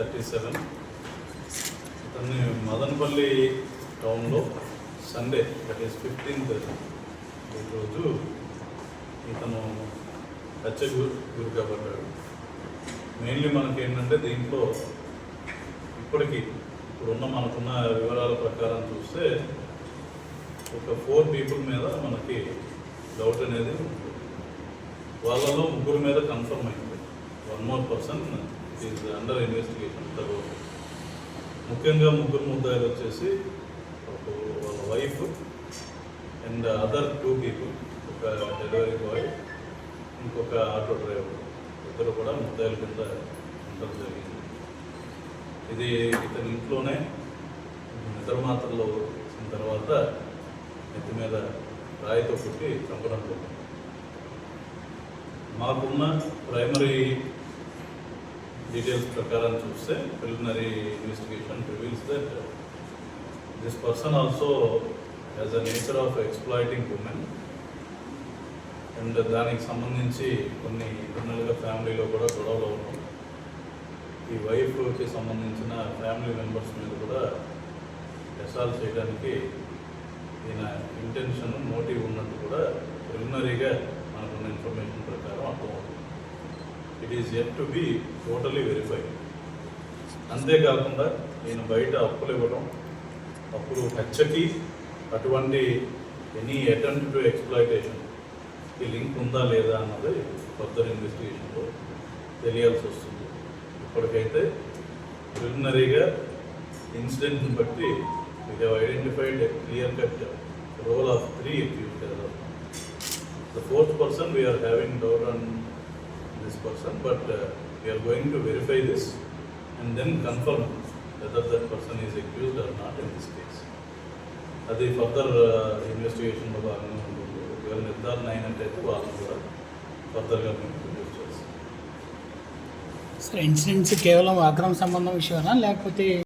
Thirty seven. ఇతన్ని మదనపల్లి టౌన్లో Sunday that is fifteenth రోజు ఇతను హత్య గురి గురి కాబడ్డాడు మెయిన్లీ మనకి ఏంటంటే దీంట్లో ఇప్పటికీ ఇప్పుడున్న మనకున్న వివరాల ప్రకారం చూస్తే ఒక ఫోర్ పీపుల్ మీద మనకి డౌట్ అనేది వాళ్ళలో ముగ్గురు మీద కన్ఫర్మ్ అయింది. One more person is under investigation తర్వాత ముఖ్యంగా ముగ్గురు ముద్దాయిలు వచ్చేసి ఒక వాళ్ళ wife and other two people ఒక డెలివరీ బాయ్ ఇంకొక ఆటో డ్రైవర్ ఇద్దరు కూడా ముద్దాయిల కింద ఉండడం జరిగింది. ఇది ఇతని ఇంట్లోనే నిద్ర మాత్రలో వచ్చిన తర్వాత నెత్తి మీద రాయితో పుట్టి చంపడం జరిగింది మాకున్న ప్రైమరీ డీటెయిల్స్ ప్రకారం చూస్తే preliminary investigation reveals that this person also as a nature of exploiting women and దానికి సంబంధించి కొన్ని ఇంటర్నల్గా ఫ్యామిలీలో కూడా గొడవలు ఉన్నాయి ఈ వైఫ్కి సంబంధించిన ఫ్యామిలీ మెంబర్స్ మీద కూడా ఎసాల్ట్ చేయడానికి ఈయన ఇంటెన్షన్ మోటివ్ ఉన్నట్టు కూడా ప్రిలిమినరీగా మనకున్న ఇన్ఫర్మేషన్ ప్రకారం it is yet to be totally verified అంతేకాకుండా నేను బయట అప్పులు ఇవ్వడం అప్పుడు హత్యకి అటువంటి ఎనీ అటెంప్ట్ టు ఎక్స్ప్లాయిటేషన్ ఈ లింక్ ఉందా లేదా అన్నది ఫర్దర్ ఇన్వెస్టిగేషన్లో తెలియాల్సి వస్తుంది. ఇప్పటికైతే ప్రిలిమినరీగా ఇన్సిడెంట్ని బట్టి we identified clear cut role of three accused the fourth person we are having doubt this person, but uh, we are going to verify this and then confirm whether that person is accused or not in this case. అది further ఇన్వెస్టిగేషన్లో భాగంగా ఉంటుంది ఒకవేళ నిర్ధారణ అయినట్టయితే వాళ్ళని కూడా ఫర్దర్గా మేము ప్రొడ్యూస్ చేస్తాం సార్ ఇన్సిడెంట్స్ కేవలం అక్రమ సంబంధం విషయమా లేకపోతే